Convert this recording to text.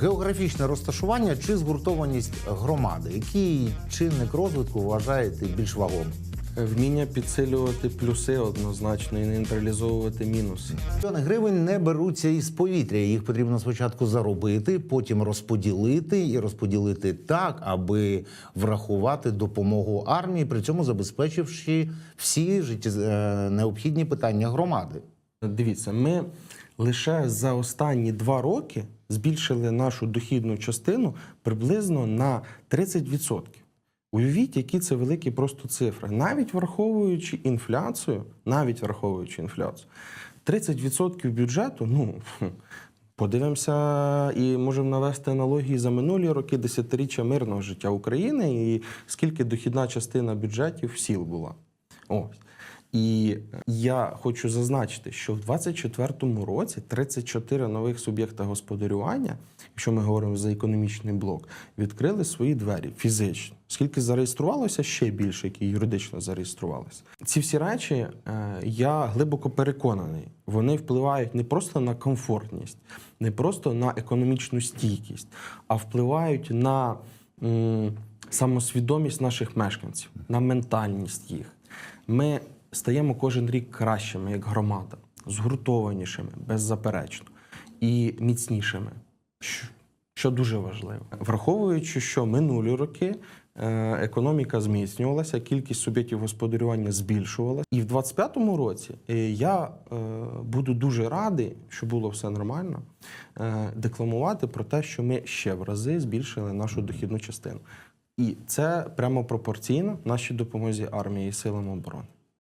Географічне розташування чи згуртованість громади? Який чинник розвитку вважаєте більш вагомим? Вміння підсилювати плюси однозначно і нейтралізовувати мінуси. Мільйони гривень не беруться із повітря. Їх потрібно спочатку заробити, потім розподілити і розподілити так, аби врахувати допомогу армії, при цьому забезпечивши всі житті... е, необхідні питання громади. Дивіться, ми лише за останні два роки збільшили нашу дохідну частину приблизно на 30%. Уявіть, які це великі просто цифри. Навіть враховуючи інфляцію, навіть враховуючи інфляцію, 30% бюджету, ну подивимося і можемо навести аналогії за минулі роки десятиріччя мирного життя України і скільки дохідна частина бюджетів сіл була. Ось. І я хочу зазначити, що в 2024 році 34 нових суб'єкта господарювання, якщо ми говоримо за економічний блок, відкрили свої двері фізично. Скільки зареєструвалося, ще більше, які юридично зареєструвалися. Ці всі речі е, я глибоко переконаний, вони впливають не просто на комфортність, не просто на економічну стійкість, а впливають на самосвідомість наших мешканців, на ментальність їх. Ми стаємо кожен рік кращими як громада, згуртованішими, беззаперечно, і міцнішими, що- дуже важливо. Враховуючи, що минулі роки е, економіка зміцнювалася, кількість суб'єктів господарювання збільшувалася. І в 2025 році е, я е, буду дуже радий, що було все нормально, декламувати про те, що ми ще в рази збільшили нашу дохідну частину. І це прямо пропорційно нашій допомозі армії і силам оборони.